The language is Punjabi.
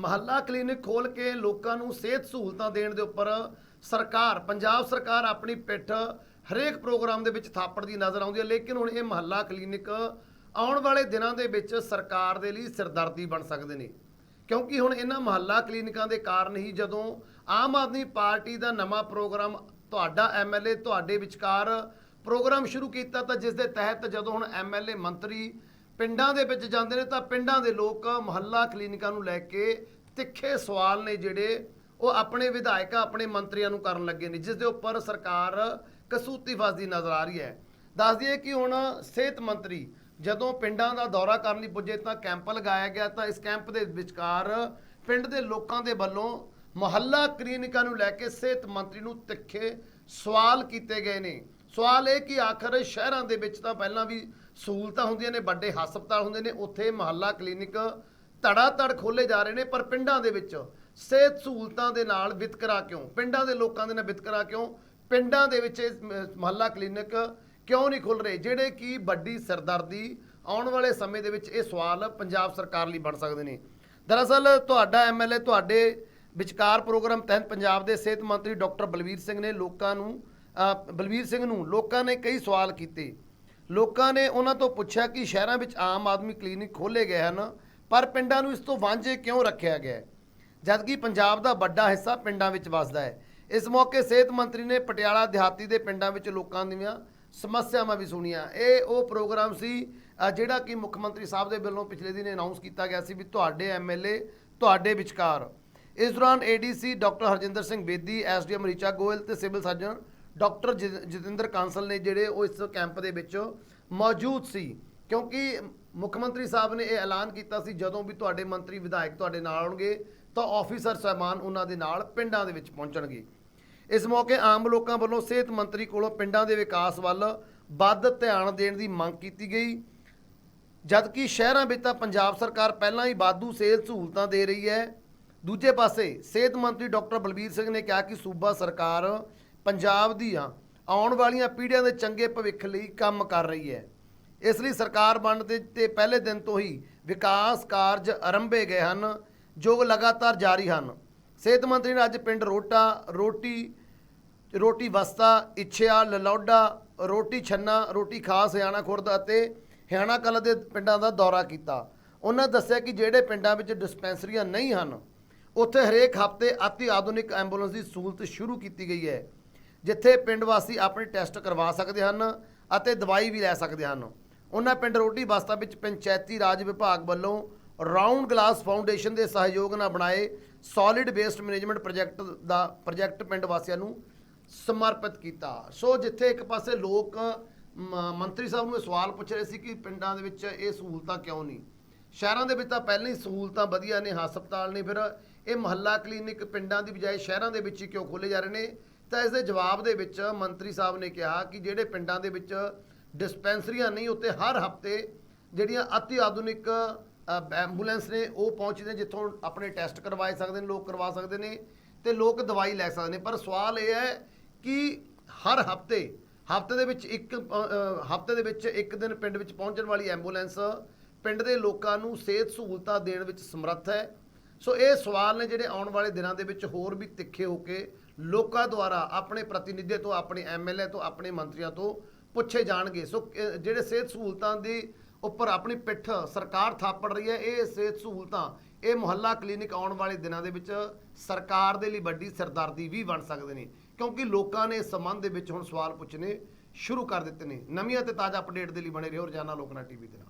ਮਹੱਲਾ ਕਲੀਨਿਕ ਖੋਲ ਕੇ ਲੋਕਾਂ ਨੂੰ ਸਿਹਤ ਸਹੂਲਤਾਂ ਦੇਣ ਦੇ ਉੱਪਰ ਸਰਕਾਰ, ਪੰਜਾਬ ਸਰਕਾਰ ਆਪਣੀ ਪਿੱਠ ਹਰੇਕ ਪ੍ਰੋਗਰਾਮ ਦੇ ਵਿੱਚ ਥਾਪੜ ਦੀ ਨਜ਼ਰ ਆਉਂਦੀ ਹੈ। ਲੇਕਿਨ ਹੁਣ ਇਹ ਮਹੱਲਾ ਕਲੀਨਿਕ ਆਉਣ ਵਾਲੇ ਦਿਨਾਂ ਦੇ ਵਿੱਚ ਸਰਕਾਰ ਦੇ ਲਈ ਸਿਰਦਰਦੀ ਬਣ ਸਕਦੇ ਨੇ। ਕਿਉਂਕਿ ਹੁਣ ਇਹਨਾਂ ਮਹੱਲਾ ਕਲੀਨਿਕਾਂ ਦੇ ਕਾਰਨ ਹੀ ਜਦੋਂ ਆਮ ਆਦਮੀ ਪਾਰਟੀ ਦਾ ਨਵਾਂ ਪ੍ਰੋਗਰਾਮ ਤੁਹਾਡਾ ਐਮਐਲਏ ਤੁਹਾਡੇ ਵਿਚਕਾਰ ਪ੍ਰੋਗਰਾਮ ਸ਼ੁਰੂ ਕੀਤਾ ਤਾਂ ਜਿਸ ਦੇ ਤਹਿਤ ਜਦੋਂ ਹੁਣ ਐਮਐਲਏ ਮੰਤਰੀ ਪਿੰਡਾਂ ਦੇ ਵਿੱਚ ਜਾਂਦੇ ਨੇ ਤਾਂ ਪਿੰਡਾਂ ਦੇ ਲੋਕ ਮੁਹੱਲਾ ਕਲੀਨਿਕਾਂ ਨੂੰ ਲੈ ਕੇ ਤਿੱਖੇ ਸਵਾਲ ਨੇ ਜਿਹੜੇ ਉਹ ਆਪਣੇ ਵਿਧਾਇਕਾਂ, ਆਪਣੇ ਮੰਤਰੀਆਂ ਨੂੰ ਕਰਨ ਲੱਗੇ ਨੇ, ਜਿਸ ਦੇ ਉੱਪਰ ਸਰਕਾਰ ਕਸੂਤੀ ਫਸਦੀ ਨਜ਼ਰ ਆ ਰਹੀ ਹੈ। ਦੱਸ ਦਈਏ ਕਿ ਹੁਣ ਸਿਹਤ ਮੰਤਰੀ ਜਦੋਂ ਪਿੰਡਾਂ ਦਾ ਦੌਰਾ ਕਰਨ ਲਈ ਪੁੱਜੇ ਤਾਂ ਕੈਂਪ ਲਗਾਇਆ ਗਿਆ ਤਾਂ ਇਸ ਕੈਂਪ ਦੇ ਵਿਚਕਾਰ ਪਿੰਡ ਦੇ ਲੋਕਾਂ ਦੇ ਵੱਲੋਂ ਮੁਹੱਲਾ ਕਲੀਨਿਕਾਂ ਨੂੰ ਲੈ ਕੇ ਸਿਹਤ ਮੰਤਰੀ ਨੂੰ ਤਿੱਖੇ ਸਵਾਲ ਕੀਤੇ ਗਏ ਨੇ। ਸਵਾਲ ਇਹ ਕਿ ਆਖਰ ਸ਼ਹਿਰਾਂ ਦੇ ਵਿੱਚ ਤਾਂ ਪਹਿਲਾਂ ਵੀ ਸਹੂਲਤਾਂ ਹੁੰਦੀਆਂ ਨੇ, ਵੱਡੇ ਹਸਪਤਾਲ ਹੁੰਦੇ ਨੇ, ਉੱਥੇ ਮੁਹੱਲਾ ਕਲੀਨਿਕ ਧੜਾ ਧੜ ਖੋਲੇ ਜਾ ਰਹੇ ਨੇ, ਪਰ ਪਿੰਡਾਂ ਦੇ ਵਿੱਚ ਸਿਹਤ ਸਹੂਲਤਾਂ ਦੇ ਨਾਲ ਵਿਤਕਰਾ ਕਿਉਂ? ਪਿੰਡਾਂ ਦੇ ਲੋਕਾਂ ਦੇ ਨਾਲ ਵਿਤਕਰਾ ਕਿਉਂ? ਪਿੰਡਾਂ ਦੇ ਵਿੱਚ ਇਹ ਮੁਹੱਲਾ ਕਲੀਨਿਕ ਕਿਉਂ ਨਹੀਂ ਖੁੱਲ ਰਹੇ? ਜਿਹੜੇ ਕਿ ਵੱਡੀ ਸਰਦਰਦੀ ਆਉਣ ਵਾਲੇ ਸਮੇਂ ਦੇ ਵਿੱਚ ਇਹ ਸਵਾਲ ਪੰਜਾਬ ਸਰਕਾਰ ਲਈ ਬਣ ਸਕਦੇ ਨੇ। ਦਰਅਸਲ ਤੁਹਾਡਾ ਐਮਐਲਏ ਤੁਹਾਡੇ ਵਿਚਕਾਰ ਪ੍ਰੋਗਰਾਮ ਤਹਿਤ ਪੰਜਾਬ ਦੇ ਸਿਹਤ ਮੰਤਰੀ ਡਾਕਟਰ ਬਲਵੀਰ ਸਿੰਘ ਨੇ ਲੋਕਾਂ ਨੂੰ ਬਲਬੀਰ ਸਿੰਘ ਨੂੰ ਲੋਕਾਂ ਨੇ ਕਈ ਸਵਾਲ ਕੀਤੇ। ਲੋਕਾਂ ਨੇ ਉਹਨਾਂ ਤੋਂ ਪੁੱਛਿਆ ਕਿ ਸ਼ਹਿਰਾਂ ਵਿੱਚ ਆਮ ਆਦਮੀ ਕਲੀਨਿਕ ਖੋਲੇ ਗਏ ਹਨ, ਪਰ ਪਿੰਡਾਂ ਨੂੰ ਇਸ ਤੋਂ ਵਾਂਝੇ ਕਿਉਂ ਰੱਖਿਆ ਗਿਆ ਜਦਕਿ ਪੰਜਾਬ ਦਾ ਵੱਡਾ ਹਿੱਸਾ ਪਿੰਡਾਂ ਵਿੱਚ ਵੱਸਦਾ ਹੈ, ਇਸ ਮੌਕੇ ਸਿਹਤ ਮੰਤਰੀ ਨੇ ਪਟਿਆਲਾ ਦਿਹਾਤੀ ਦੇ ਪਿੰਡਾਂ ਵਿੱਚ ਲੋਕਾਂ ਦੀਆਂ ਸਮੱਸਿਆਵਾਂ ਵੀ ਸੁਣੀਆਂ। ਇਹ ਉਹ ਪ੍ਰੋਗਰਾਮ ਸੀ ਜਿਹੜਾ ਕਿ ਮੁੱਖ ਮੰਤਰੀ ਸਾਹਿਬ ਦੇ ਵੱਲੋਂ ਪਿਛਲੇ ਦਿਨ ਅਨਾਉਂਸ ਕੀਤਾ ਗਿਆ ਸੀ ਵੀ ਤੁਹਾਡੇ ਐਮਐਲਏ ਤੁਹਾਡੇ ਵਿਚਕਾਰ। ਇਸ ਦੌਰਾਨ ADC doctor Harjinder Singh Bedi SDM Richa Goyal ਤੇ civil surgeon doctor Jatinder Kansal ਨੇ ਜਿਹੜੇ ਉਹ ਇਸ ਕੈਂਪ ਦੇ ਵਿੱਚ ਮੌਜੂਦ ਸੀ। ਕਿਉਂਕਿ ਮੁੱਖ ਮੰਤਰੀ ਸਾਹਿਬ ਨੇ ਇਹ ਐਲਾਨ ਕੀਤਾ ਸੀ, ਜਦੋਂ ਵੀ ਤੁਹਾਡੇ ਮੰਤਰੀ ਵਿਧਾਇਕ ਤੁਹਾਡੇ ਨਾਲ ਆਉਣਗੇ, ਤਾਂ ਆਫੀਸਰ ਸਹਿਮਾਨ ਉਹਨਾਂ ਦੇ ਨਾਲ ਪਿੰਡਾਂ ਦੇ ਵਿੱਚ ਪਹੁੰਚਣਗੇ। ਇਸ ਮੌਕੇ ਆਮ ਲੋਕਾਂ ਵੱਲੋਂ ਸਿਹਤ ਮੰਤਰੀ ਕੋਲੋਂ ਪਿੰਡਾਂ ਦੇ ਵਿਕਾਸ ਵੱਲ ਵੱਧ ਧਿਆਨ ਦੇਣ ਦੀ ਮੰਗ ਕੀਤੀ ਗਈ। ਜਦਕਿ ਸ਼ਹਿਰਾਂ ਵਿੱਚ ਤਾਂ ਪੰਜਾਬ ਸਰਕਾਰ ਪਹਿਲਾਂ ਹੀ ਵਾਧੂ ਸਿਹਤ ਸਹੂਲਤਾਂ ਦੇ ਰਹੀ ਹੈ। ਦੂਜੇ ਪਾਸੇ ਸਿਹਤ ਮੰਤਰੀ ਡਾਕਟਰ ਬਲਬੀਰ ਸਿੰਘ ਨੇ ਕਿਹਾ ਕਿ ਸੂਬਾ ਸਰਕਾਰ ਪੰਜਾਬ ਦੀਆਂ ਆਉਣ ਵਾਲੀਆਂ ਪੀੜ੍ਹੀਆਂ ਦੇ ਚੰਗੇ ਭਵਿੱਖ ਲਈ ਕੰਮ ਕਰ ਰਹੀ ਹੈ। ਇਸ ਲਈ ਸਰਕਾਰ ਬਣਨ ਦੇ ਤੇ ਪਹਿਲੇ ਦਿਨ ਤੋਂ ਹੀ ਵਿਕਾਸ ਕਾਰਜ ਆਰੰਭੇ ਗਏ ਹਨ, ਜੋ ਲਗਾਤਾਰ ਜਾਰੀ ਹਨ। ਸਿਹਤ ਮੰਤਰੀ ਨੇ ਅੱਜ ਪਿੰਡ ਰੋਟਾ, ਰੋਟੀ ਰੋਟੀ ਵਸਤਾ, ਇੱਛਿਆ, ਲਲੌਡਾ, ਰੋਟੀ ਛੰਨਾ, ਰੋਟੀ ਖਾਸ ਹਿਆਣਾ ਖੁਰਦ ਅਤੇ ਹਿਆਣਾ ਕਲਾ ਦੇ ਪਿੰਡਾਂ ਦਾ ਦੌਰਾ ਕੀਤਾ। ਉਹਨਾਂ ਦੱਸਿਆ ਕਿ ਜਿਹੜੇ ਪਿੰਡਾਂ ਵਿੱਚ ਡਿਸਪੈਂਸਰੀਆਂ ਨਹੀਂ ਹਨ, ਉੱਥੇ ਹਰੇਕ ਹਫ਼ਤੇ ਅਤੀ ਆਧੁਨਿਕ ਐਂਬੂਲੈਂਸ ਦੀ ਸਹੂਲਤ ਸ਼ੁਰੂ ਕੀਤੀ ਗਈ ਹੈ। ਜਿੱਥੇ ਪਿੰਡ ਵਾਸੀ ਆਪਣੇ ਟੈਸਟ ਕਰਵਾ ਸਕਦੇ ਹਨ ਅਤੇ ਦਵਾਈ ਵੀ ਲੈ ਸਕਦੇ ਹਨ। ਉਹਨਾਂ ਪਿੰਡ ਰੋਟੀ ਬਸਤਾ ਵਿੱਚ ਪੰਚਾਇਤੀ ਰਾਜ ਵਿਭਾਗ ਵੱਲੋਂ ਰਾਉਂਡ ਗਲਾਸ ਫਾਊਂਡੇਸ਼ਨ ਦੇ ਸਹਿਯੋਗ ਨਾਲ ਬਣਾਏ ਸੋਲਿਡ ਵੇਸਟ ਮੈਨੇਜਮੈਂਟ ਪ੍ਰੋਜੈਕਟ ਦਾ ਪ੍ਰੋਜੈਕਟ ਪਿੰਡ ਵਾਸੀਆਂ ਨੂੰ ਸਮਰਪਿਤ ਕੀਤਾ। ਸੋ ਜਿੱਥੇ ਇੱਕ ਪਾਸੇ ਲੋਕ, ਮ- ਮੰਤਰੀ ਸਾਹਿਬ ਨੂੰ ਇਹ ਸਵਾਲ ਪੁੱਛ ਰਹੇ ਸੀ ਕਿ ਪਿੰਡਾਂ ਦੇ ਵਿੱਚ ਇਹ ਸਹੂਲਤਾਂ ਕਿਉਂ ਨਹੀਂ? ਸ਼ਹਿਰਾਂ ਦੇ ਵਿੱਚ ਤਾਂ ਪਹਿਲਾਂ ਹੀ ਸਹੂਲਤਾਂ ਵਧੀਆ ਨੇ, ਹਸਪਤਾਲ ਨੇ, ਫਿਰ ਇਹ ਮਹੱਲਾ ਕਲੀਨਿਕ ਪਿੰਡਾਂ ਦੀ ਬਜਾਏ ਸ਼ਹਿਰਾਂ ਦੇ ਵਿੱਚ ਹੀ ਕਿਉਂ ਖੋਲੇ ਜਾ ਰਹੇ ਨੇ? ਤਾਂ ਇਸ ਦੇ ਜਵਾਬ ਦੇ ਵਿੱਚ ਮੰਤਰੀ ਸਾਹਿਬ ਨੇ ਕਿਹਾ ਕਿ ਜਿਹੜੇ ਪਿੰਡਾਂ ਦੇ ਵਿੱਚ ਡਿਸਪੈਂਸਰੀਆਂ ਨਹੀਂ ਉੱਤੇ ਹਰ ਹਫ਼ਤੇ ਜਿਹੜੀਆਂ ਅਤੀ ਆਧੁਨਿਕ ਐਂਬੂਲੈਂਸ ਨੇ, ਉਹ ਪਹੁੰਚਦੇ ਜਿੱਥੋਂ ਆਪਣੇ ਟੈਸਟ ਕਰਵਾਏ ਸਕਦੇ ਨੇ, ਲੋਕ ਕਰਵਾ ਸਕਦੇ ਨੇ ਤੇ ਲੋਕ ਦਵਾਈ ਲੈ ਸਕਦੇ ਨੇ। ਪਰ ਸਵਾਲ ਇਹ ਹੈ ਕਿ ਹਰ ਹਫ਼ਤੇ ਹਫ਼ਤੇ ਦੇ ਵਿੱਚ ਇੱਕ ਹਫ਼ਤੇ ਦੇ ਵਿੱਚ ਇੱਕ ਦਿਨ ਪਿੰਡ ਵਿੱਚ ਪਹੁੰਚਣ ਵਾਲੀ ਐਂਬੂਲੈਂਸ ਪਿੰਡ ਦੇ ਲੋਕਾਂ ਨੂੰ ਸਿਹਤ ਸਹੂਲਤਾਂ ਦੇਣ ਵਿੱਚ ਸਮਰੱਥ ਹੈ। ਸੋ ਇਹ ਸਵਾਲ ਨੇ ਜਿਹੜੇ ਆਉਣ ਵਾਲੇ ਦਿਨਾਂ ਦੇ ਵਿੱਚ ਹੋਰ ਵੀ ਤਿੱਖੇ ਹੋ ਕੇ ਲੋਕਾਂ ਦੁਆਰਾ, ਆਪਣੇ ਪ੍ਰਤੀਨਿਧੀ ਤੋਂ, ਆਪਣੇ ਐਮਐਲਏ ਤੋਂ, ਆਪਣੇ ਮੰਤਰੀਆਂ ਤੋਂ ਪੁੱਛੇ ਜਾਣਗੇ। ਸੋ ਜਿਹੜੇ ਸਿਹਤ ਸਹੂਲਤਾਂ ਦੀ ਉੱਪਰ ਆਪਣੀ ਪਿੱਠ ਸਰਕਾਰ ਥਾਪੜ ਰਹੀ ਹੈ, ਇਹ ਸਿਹਤ ਸਹੂਲਤਾਂ, ਇਹ ਮੁਹੱਲਾ ਕਲੀਨਿਕ ਆਉਣ ਵਾਲੇ ਦਿਨਾਂ ਦੇ ਵਿੱਚ ਸਰਕਾਰ ਦੇ ਲਈ ਵੱਡੀ ਸਰਦਾਰਦੀ ਵੀ ਬਣ ਸਕਦੇ ਨੇ। ਕਿਉਂਕਿ ਲੋਕਾਂ ਨੇ ਇਸ ਸੰਬੰਧ ਦੇ ਵਿੱਚ ਹੁਣ ਸਵਾਲ ਪੁੱਛਣੇ ਸ਼ੁਰੂ ਕਰ ਦਿੱਤੇ ਨੇ। ਨਵੀਆਂ ਤੇ ਤਾਜ਼ਾ ਅਪਡੇਟ ਦੇ ਲਈ ਬਣੇ ਰਹੋ ਰੋਜ਼ਾਨਾ ਲੋਕਨਾ ਟੀਵੀ ਦੇ ਨਾਲ।